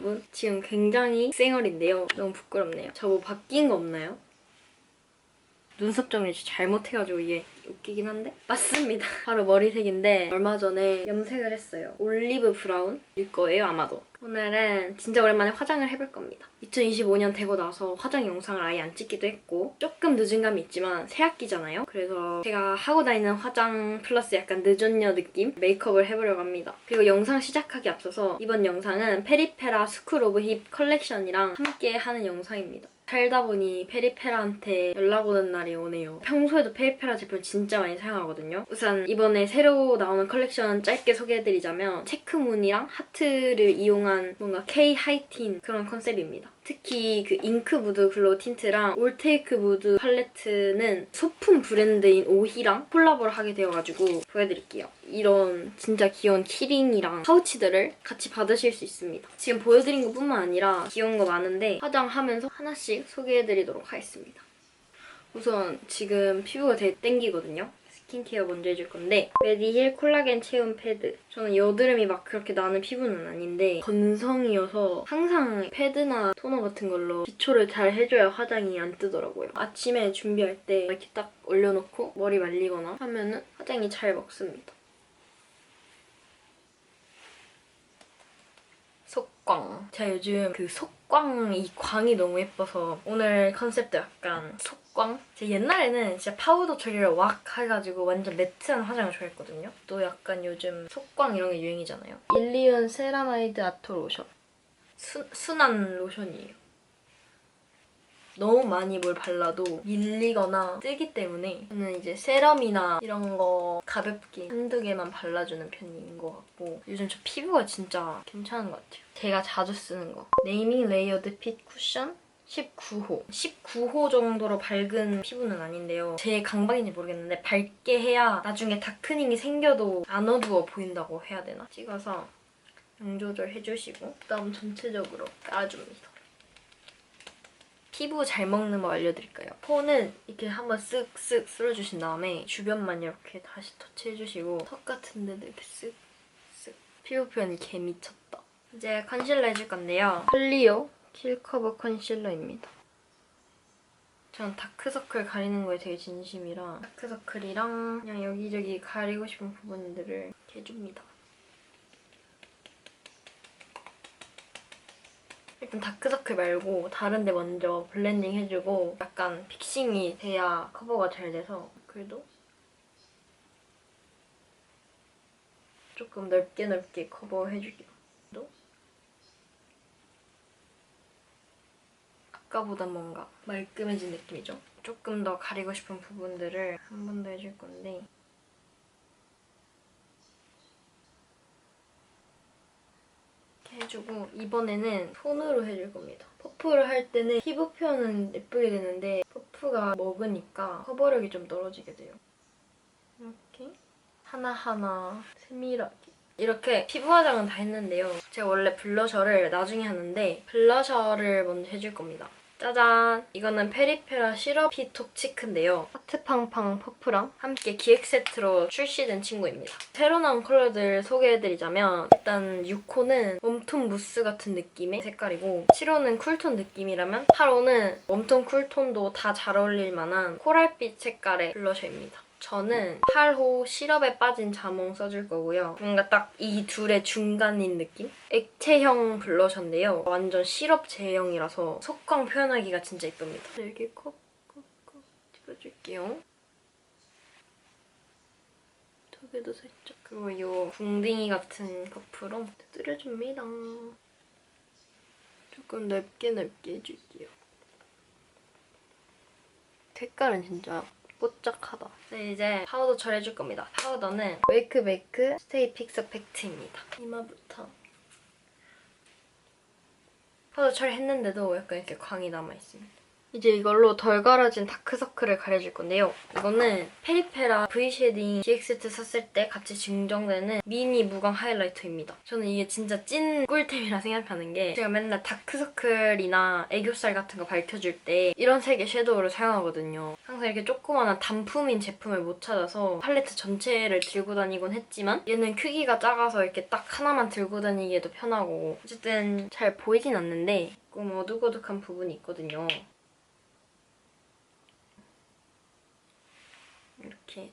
여러분. 지금 굉장히 쌩얼인데요. 너무 부끄럽네요. 저 뭐 바뀐 거 없나요? 눈썹 정리 잘못해가지고 이게 웃기긴 한데 맞습니다. 바로 머리색인데 얼마 전에 염색을 했어요. 올리브 브라운일 거예요 아마도. 오늘은 진짜 오랜만에 화장을 해볼 겁니다. 2025년 되고 나서 화장 영상을 아예 안 찍기도 했고 조금 늦은 감이 있지만 새학기잖아요. 그래서 제가 하고 다니는 화장 플러스 약간 늦은녀 느낌 메이크업을 해보려고 합니다. 그리고 영상 시작하기 앞서서 이번 영상은 페리페라 스쿨 오브 힙 컬렉션이랑 함께 하는 영상입니다. 살다 보니 페리페라한테 연락 오는 날이 오네요. 평소에도 페리페라 제품 진짜 많이 사용하거든요. 우선 이번에 새로 나오는 컬렉션 짧게 소개해드리자면 체크무늬랑 하트를 이용한 뭔가 K 하이틴 그런 컨셉입니다. 특히 그 잉크 무드 글로우 틴트랑 올테이크 무드 팔레트는 소품 브랜드인 오히랑 콜라보를 하게 되어가지고 보여드릴게요. 이런 진짜 귀여운 키링이랑 파우치들을 같이 받으실 수 있습니다. 지금 보여드린 것뿐만 아니라 귀여운 거 많은데 화장하면서 하나씩 소개해드리도록 하겠습니다. 우선 지금 피부가 되게 땡기거든요. 스킨케어 먼저 해줄 건데 메디힐 콜라겐 체온 패드. 저는 여드름이 막 그렇게 나는 피부는 아닌데 건성이어서 항상 패드나 토너 같은 걸로 기초를 잘 해줘야 화장이 안 뜨더라고요. 아침에 준비할 때 이렇게 딱 올려놓고 머리 말리거나 하면은 화장이 잘 먹습니다. 속광. 제가 요즘 그 속 광 이 광이 너무 예뻐서 오늘 컨셉도 약간 속광? 제가 옛날에는 진짜 파우더 처리를 왁 해가지고 완전 매트한 화장을 좋아했거든요. 또 약간 요즘 속광 이런 게 유행이잖아요. 일리온 세라마이드 아토 로션. 수, 순한 로션이에요 너무 많이 뭘 발라도 밀리거나 뜨기 때문에 저는 이제 세럼이나 이런 거 가볍게 한두 개만 발라주는 편인 것 같고 요즘 저 피부가 진짜 괜찮은 것 같아요. 제가 자주 쓰는 거 네이밍 레이어드 핏 쿠션 19호. 19호 정도로 밝은 피부는 아닌데요. 제 강박인지 모르겠는데 밝게 해야 나중에 다크닝이 생겨도 안 어두워 보인다고 해야 되나? 찍어서 양 조절 해주시고 그다음 전체적으로 깔아줍니다. 피부 잘 먹는 법 알려드릴까요? 폰은 이렇게 한번 쓱쓱 쓸어주신 다음에 주변만 이렇게 다시 터치해주시고 턱 같은 데도 이렇게 쓱쓱 피부 표현이 개 미쳤다. 이제 컨실러 해줄 건데요. 클리오 킬커버 컨실러입니다. 전 다크서클 가리는 거에 되게 진심이라 다크서클이랑 그냥 여기저기 가리고 싶은 부분들을 해줍니다. 일단 다크서클 말고 다른 데 먼저 블렌딩 해주고 약간 픽싱이 돼야 커버가 잘 돼서 그래도 조금 넓게 넓게 커버해줄게요. 또 아까보다 뭔가 말끔해진 느낌이죠? 조금 더 가리고 싶은 부분들을 한 번 더 해줄 건데 해주고 이번에는 손으로 해줄 겁니다. 퍼프를 할 때는 피부 표현은 예쁘게 되는데 퍼프가 먹으니까 커버력이 좀 떨어지게 돼요. 이렇게 하나하나 세밀하게 이렇게 피부 화장은 다 했는데요. 제가 원래 블러셔를 나중에 하는데 블러셔를 먼저 해줄 겁니다. 짜잔! 이거는 페리페라 시럽 히톡 치크인데요. 하트팡팡 퍼프랑 함께 기획 세트로 출시된 친구입니다. 새로 나온 컬러들 소개해드리자면 일단 6호는 웜톤 무스 같은 느낌의 색깔이고 7호는 쿨톤 느낌이라면 8호는 웜톤 쿨톤도 다 잘 어울릴 만한 코랄빛 색깔의 블러셔입니다. 저는 8호 시럽에 빠진 자몽 써줄 거고요. 뭔가 딱 이 둘의 중간인 느낌? 액체형 블러셔인데요. 완전 시럽 제형이라서 속광 표현하기가 진짜 예쁩니다. 이렇게 콕콕콕 찍어줄게요. 턱에도 살짝. 그리고 이 궁딩이 같은 퍼프로 두드려줍니다. 조금 넓게 넓게 해줄게요. 색깔은 진짜 뽀짝하다. 네, 이제 파우더 처리해줄 겁니다. 파우더는 웨이크메이크 스테이 픽서 팩트입니다. 이마부터. 파우더 처리했는데도 약간 이렇게 광이 남아있습니다. 이제 이걸로 덜 가려진 다크서클을 가려줄 건데요. 이거는 페리페라 V 쉐딩 GX7 썼을 때 같이 증정되는 미니 무광 하이라이터입니다. 저는 이게 진짜 찐 꿀템이라 생각하는 게 제가 맨날 다크서클이나 애교살 같은 거 밝혀줄 때 이런 색의 섀도우를 사용하거든요. 항상 이렇게 조그마한 단품인 제품을 못 찾아서 팔레트 전체를 들고 다니곤 했지만 얘는 크기가 작아서 이렇게 딱 하나만 들고 다니기에도 편하고 어쨌든 잘 보이진 않는데 조금 어둑어둑한 부분이 있거든요. 이렇게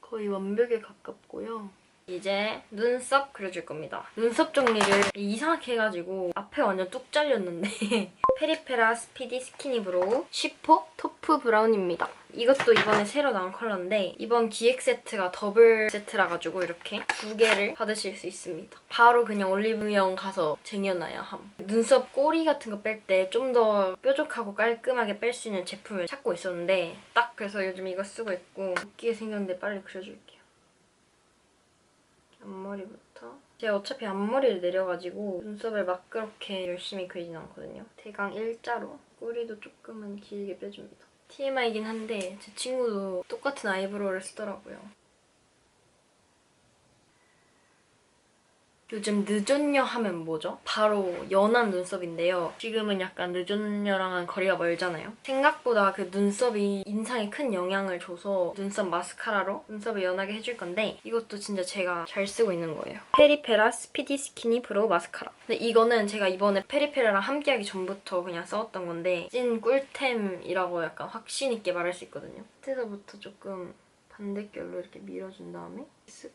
거의 완벽에 가깝고요. 이제 눈썹 그려줄 겁니다. 눈썹 정리를 이상하게 해가지고 앞에 완전 뚝 잘렸는데 페리페라 스피디 브로우 10호 토프 브라운입니다. 이것도 이번에 새로 나온 컬러인데 이번 기획 세트가 더블 세트라 가지고 이렇게 두 개를 받으실 수 있습니다. 바로 그냥 올리브영 가서 쟁여놔야 함. 눈썹 꼬리 같은 거 뺄 때 좀 더 뾰족하고 깔끔하게 뺄 수 있는 제품을 찾고 있었는데 딱 그래서 요즘 이거 쓰고 있고 웃기게 생겼는데 빨리 그려줄게요. 앞머리부터 제가 어차피 앞머리를 내려가지고 눈썹을 막 그렇게 열심히 그리진 않거든요. 대강 일자로 꼬리도 조금은 길게 빼줍니다. TMI이긴 한데 제 친구도 똑같은 아이브로우를 쓰더라고요. 요즘 늦은녀 하면 뭐죠? 바로 연한 눈썹인데요. 지금은 약간 늦은녀랑은 거리가 멀잖아요. 생각보다 그 눈썹이 인상에 큰 영향을 줘서 눈썹 마스카라로 눈썹을 연하게 해줄 건데 이것도 진짜 제가 잘 쓰고 있는 거예요. 페리페라 스피디 스키니 브로우 마스카라. 근데 이거는 제가 이번에 페리페라랑 함께하기 전부터 그냥 써왔던 건데 찐 꿀템이라고 약간 확신 있게 말할 수 있거든요. 끝에서부터 조금 반대결로 이렇게 밀어준 다음에 쓱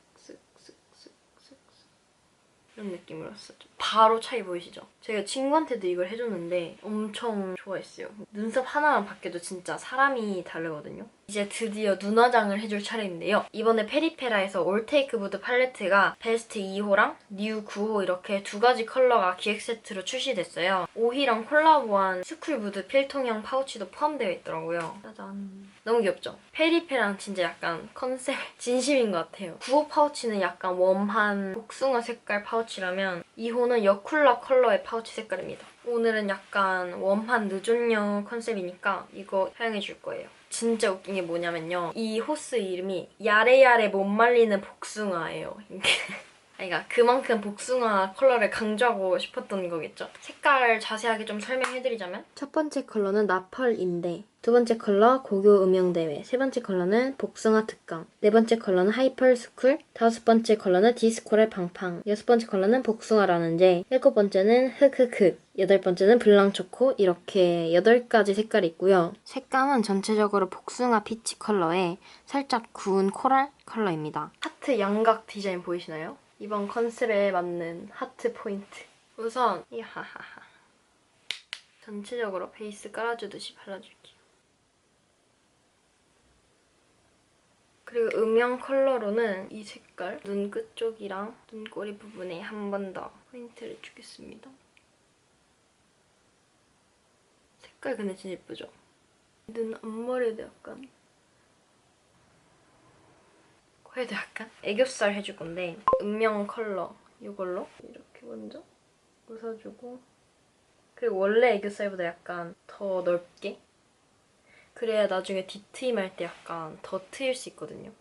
이런 느낌으로 썼죠. 바로 차이 보이시죠? 제가 친구한테도 이걸 해줬는데 엄청 좋아했어요. 눈썹 하나만 바뀌어도 진짜 사람이 다르거든요. 이제 드디어 눈화장을 해줄 차례인데요. 이번에 페리페라에서 올테이크 무드 팔레트가 베스트 2호랑 뉴 9호 이렇게 두 가지 컬러가 기획 세트로 출시됐어요. 오희랑 콜라보한 스쿨 무드 필통형 파우치도 포함되어 있더라고요. 짜잔. 너무 귀엽죠? 페리페랑 진짜 약간 컨셉 진심인 것 같아요. 9호 파우치는 약간 웜한 복숭아 색깔 파우치라면 2호는 여쿨라 컬러의 파우치 색깔입니다. 오늘은 약간 웜한 늦은녀 컨셉이니까 이거 사용해줄 거예요. 진짜 웃긴 게 뭐냐면요. 이 호스 이름이 야레야레 못 말리는 복숭아예요. 그러니까 그만큼 복숭아 컬러를 강조하고 싶었던 거겠죠. 색깔 자세하게 좀 설명해드리자면 첫 번째 컬러는 나펄인데 두 번째 컬러 고교 음영대회 세 번째 컬러는 복숭아 특강 네 번째 컬러는 하이펄 스쿨 다섯 번째 컬러는 디스코랄 팡팡 여섯 번째 컬러는 복숭아라는데 일곱 번째는 흑흑흑 여덟 번째는 블랑초코 이렇게 여덟 가지 색깔이 있고요. 색감은 전체적으로 복숭아 피치 컬러에 살짝 구운 코랄 컬러입니다. 하트 양각 디자인 보이시나요? 이번 컨셉에 맞는 하트 포인트. 우선 이하하하. 전체적으로 베이스 깔아주듯이 발라줄게요. 그리고 음영 컬러로는 이 색깔 눈끝 쪽이랑 눈꼬리 부분에 한 번 더 포인트를 주겠습니다. 색깔 근데 진짜 예쁘죠? 눈 앞머리도 약간 코에도 약간 애교살 해줄 건데 음영 컬러 이걸로 이렇게 먼저 웃어주고 그리고 원래 애교살보다 약간 더 넓게 그래야 나중에 뒤트임 할 때 약간 더 트일 수 있거든요.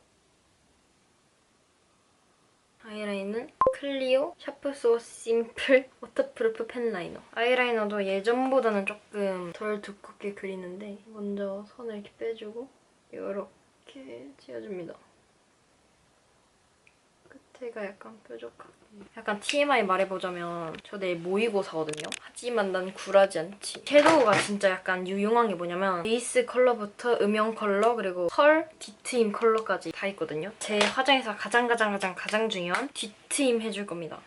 아이라인은 클리오 샤프소 심플 워터프루프 펜라이너. 아이라이너도 예전보다는 조금 덜 두껍게 그리는데 먼저 선을 이렇게 빼주고 이렇게 지어줍니다. 끝에가 약간 뾰족하게. 약간 TMI 말해보자면 저 내일 모의고사거든요. 하지만 난 굴하지 않지. 섀도우가 진짜 약간 유용한 게 뭐냐면 베이스 컬러부터 음영 컬러 그리고 펄, 뒤트임 컬러까지 다 있거든요. 제 화장에서 가장 가장 가장 가장 중요한 뒤트임 해줄 겁니다.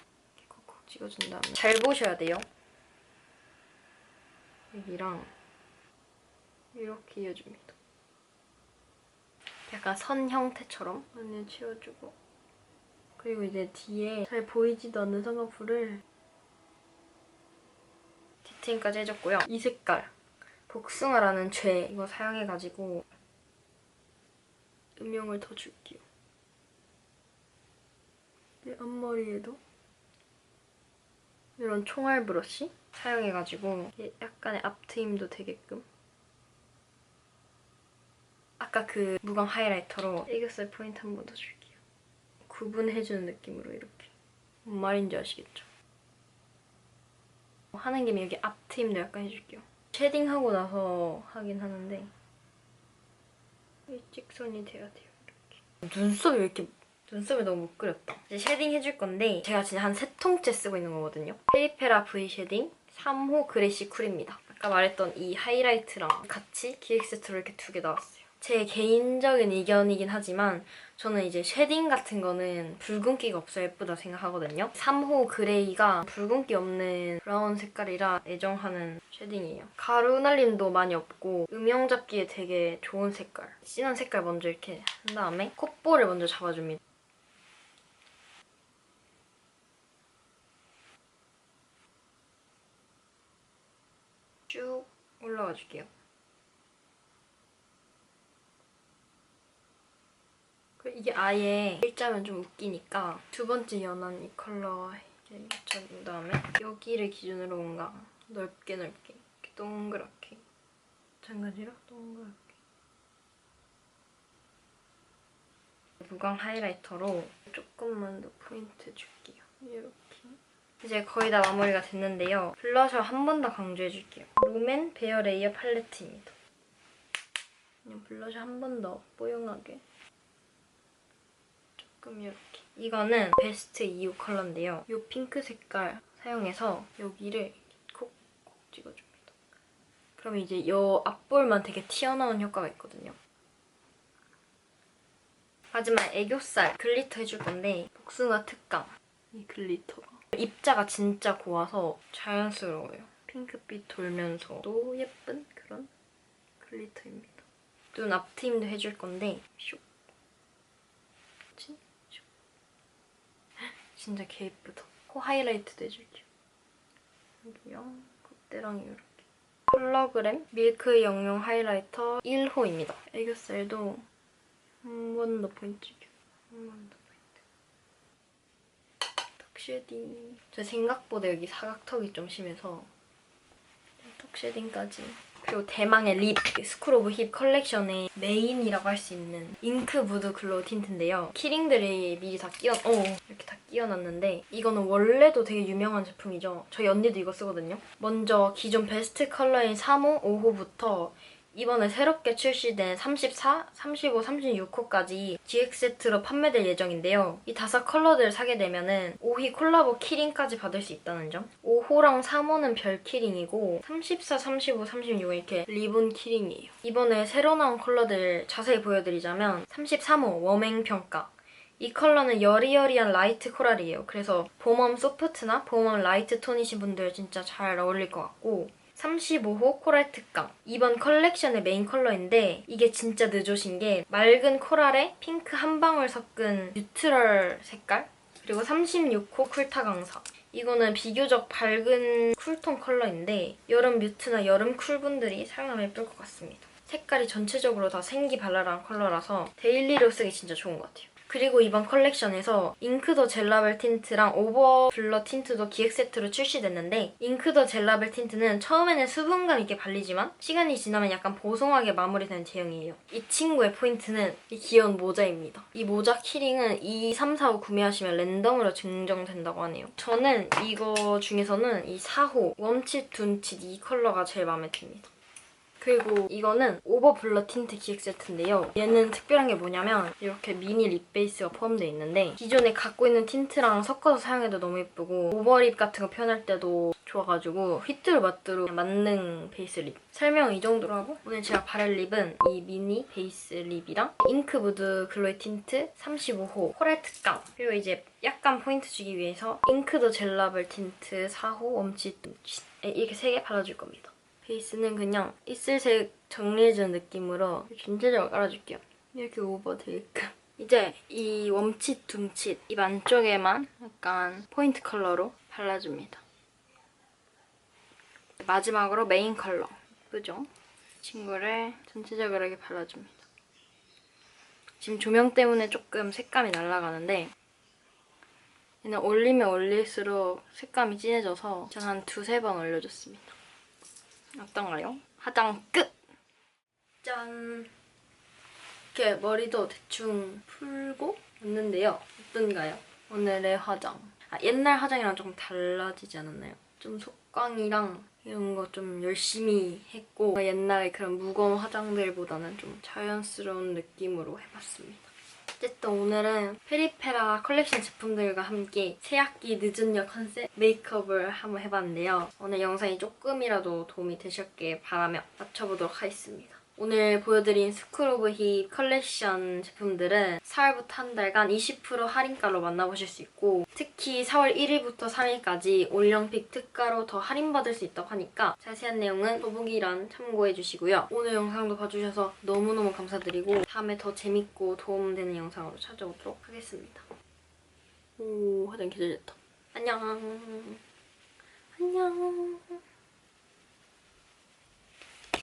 콕콕 찍어준 다음에 잘 보셔야 돼요. 여기랑 이렇게 이어줍니다. 약간 선 형태처럼 안에 치워주고 그리고 이제 뒤에 잘 보이지도 않는 쌍꺼풀을 디테일까지 해줬고요. 이 색깔 복숭아라는 죄 이거 사용해가지고 음영을 더 줄게요. 내 앞머리에도 이런 총알 브러쉬 사용해가지고 약간의 앞트임도 되게끔 아까 그 무광 하이라이터로 애교살 포인트 한 번 더 줄게요. 구분해주는 느낌으로 이렇게 뭔 말인지 아시겠죠? 하는 김에 여기 앞트 임도 약간 해줄게요. 쉐딩하고 나서 하긴 하는데 일직선이 돼야 돼요. 이렇게. 눈썹이 왜 이렇게 눈썹을 너무 못 그렸다. 이제 쉐딩 해줄 건데 제가 진짜 한 세 통째 쓰고 있는 거거든요. 페리페라 V 쉐딩 3호 그레시 쿨입니다. 아까 말했던 이 하이라이트랑 같이 기획 세트로 이렇게 두 개 나왔어요. 제 개인적인 의견이긴 하지만 저는 이제 쉐딩 같은 거는 붉은기가 없어야 예쁘다 생각하거든요. 3호 그레이가 붉은기 없는 브라운 색깔이라 애정하는 쉐딩이에요. 가루 날림도 많이 없고 음영 잡기에 되게 좋은 색깔. 진한 색깔 먼저 이렇게 한 다음에 콧볼을 먼저 잡아줍니다. 쭉 올라가 줄게요. 이게 아예 일자면 좀 웃기니까 두 번째 연한 이 컬러 이렇게 묻혀준 다음에 여기를 기준으로 뭔가 넓게 넓게 이렇게 동그랗게 마찬가지로 동그랗게 무광 하이라이터로 조금만 더 포인트 줄게요. 이렇게 이제 거의 다 마무리가 됐는데요. 블러셔 한 번 더 강조해줄게요. 롬앤 베어 레이어 팔레트입니다. 그냥 블러셔 한 번 더 뽀용하게 조금 이렇게. 이거는 베스트 2호 컬러인데요. 이 핑크 색깔 사용해서 여기를 콕콕 찍어줍니다. 그럼 이제 이 앞볼만 되게 튀어나온 효과가 있거든요. 마지막 애교살 글리터 해줄 건데 복숭아 특감 이 글리터가 입자가 진짜 고와서 자연스러워요. 핑크빛 돌면서도 예쁜 그런 글리터입니다. 눈 앞트임도 해줄 건데 슉 진- 슉. 진짜 개 예쁘다. 코 하이라이트도 해줄게요. 여기요. 콧대랑 이렇게. 컬러그램 밀크 영용 하이라이터 1호입니다. 애교살도 한 번 더 포인트 줄게요. 한 번 더 포인트. 턱 쉐딩. 저 생각보다 여기 사각턱이 좀 심해서 턱 쉐딩까지. 그리고 대망의 립 스쿨 오브 힙 컬렉션의 메인이라고 할 수 있는 잉크 무드 글로우 틴트인데요. 키링들이 미리 다 끼워 어 이렇게 다 끼워놨는데 이거는 원래도 되게 유명한 제품이죠. 저희 언니도 이거 쓰거든요. 먼저 기존 베스트 컬러인 3호, 5호부터 이번에 새롭게 출시된 34, 35, 36호까지 GX 세트로 판매될 예정인데요. 이 다섯 컬러들을 사게 되면 은 5희 콜라보 키링까지 받을 수 있다는 점. 5호랑 3호는 별 키링이고 34, 35, 36은 이렇게 리본 키링이에요. 이번에 새로 나온 컬러들 자세히 보여드리자면 33호 웜행 평가 이 컬러는 여리여리한 라이트 코랄이에요. 그래서 봄웜 소프트나 봄웜 라이트 톤이신 분들 진짜 잘 어울릴 것 같고 35호 코랄 특강. 이번 컬렉션의 메인 컬러인데 이게 진짜 늦으신 게 맑은 코랄에 핑크 한 방울 섞은 뉴트럴 색깔. 그리고 36호 쿨타 강사. 이거는 비교적 밝은 쿨톤 컬러인데 여름 뮤트나 여름 쿨분들이 사용하면 예쁠 것 같습니다. 색깔이 전체적으로 다 생기 발랄한 컬러라서 데일리로 쓰기 진짜 좋은 것 같아요. 그리고 이번 컬렉션에서 잉크더 젤라벨 틴트랑 오버 블러 틴트도 기획 세트로 출시됐는데 잉크더 젤라벨 틴트는 처음에는 수분감 있게 발리지만 시간이 지나면 약간 보송하게 마무리되는 제형이에요. 이 친구의 포인트는 이 귀여운 모자입니다. 이 모자 키링은 2, 3, 4, 5 구매하시면 랜덤으로 증정된다고 하네요. 저는 이거 중에서는 이 4호 웜칫, 둔칫 이 컬러가 제일 마음에 듭니다. 그리고 이거는 오버 블러 틴트 기획 세트인데요. 얘는 특별한 게 뭐냐면 이렇게 미니 립 베이스가 포함되어 있는데 기존에 갖고 있는 틴트랑 섞어서 사용해도 너무 예쁘고 오버립 같은 거 표현할 때도 좋아가지고 휘뚜루마뚜루 맞는 베이스 립. 설명 이 정도로 하고 오늘 제가 바를 립은 이 미니 베이스 립이랑 잉크무드 글로이 틴트 35호 코랄 특강 그리고 이제 약간 포인트 주기 위해서 잉크더 젤라벨 틴트 4호 웜칫 둠칫 이렇게 세 개 발라줄 겁니다. 베이스는 그냥 이슬색 정리해주는 느낌으로 전체적으로 깔아줄게요. 이렇게 오버 되게끔. 이제 이 웜칫, 둠칫 입 안쪽에만 약간 포인트 컬러로 발라줍니다. 마지막으로 메인 컬러. 예쁘죠? 이 친구를 전체적으로 이렇게 발라줍니다. 지금 조명 때문에 조금 색감이 날아가는데 그냥 올리면 올릴수록 색감이 진해져서 전 한 두세 번 올려줬습니다. 어떤가요? 화장 끝! 짠! 이렇게 머리도 대충 풀고 왔는데요. 어떤가요? 오늘의 화장. 아, 옛날 화장이랑 조금 달라지지 않았나요? 좀 속광이랑 이런 거 좀 열심히 했고 옛날에 그런 무거운 화장들보다는 좀 자연스러운 느낌으로 해봤습니다. 어쨌든 오늘은 페리페라 컬렉션 제품들과 함께 새학기 늦은 여 컨셉 메이크업을 한번 해봤는데요. 오늘 영상이 조금이라도 도움이 되셨길 바라며 맞춰보도록 하겠습니다. 오늘 보여드린 힙 컬렉션 제품들은 4월부터 한 달간 20% 할인가로 만나보실 수 있고 특히 4월 1일부터 3일까지 올영픽 특가로 더 할인받을 수 있다고 하니까 자세한 내용은 더보기란 참고해주시고요. 오늘 영상도 봐주셔서 너무너무 감사드리고 다음에 더 재밌고 도움되는 영상으로 찾아오도록 하겠습니다. 오 화장 개잘 됐다. 안녕. 안녕.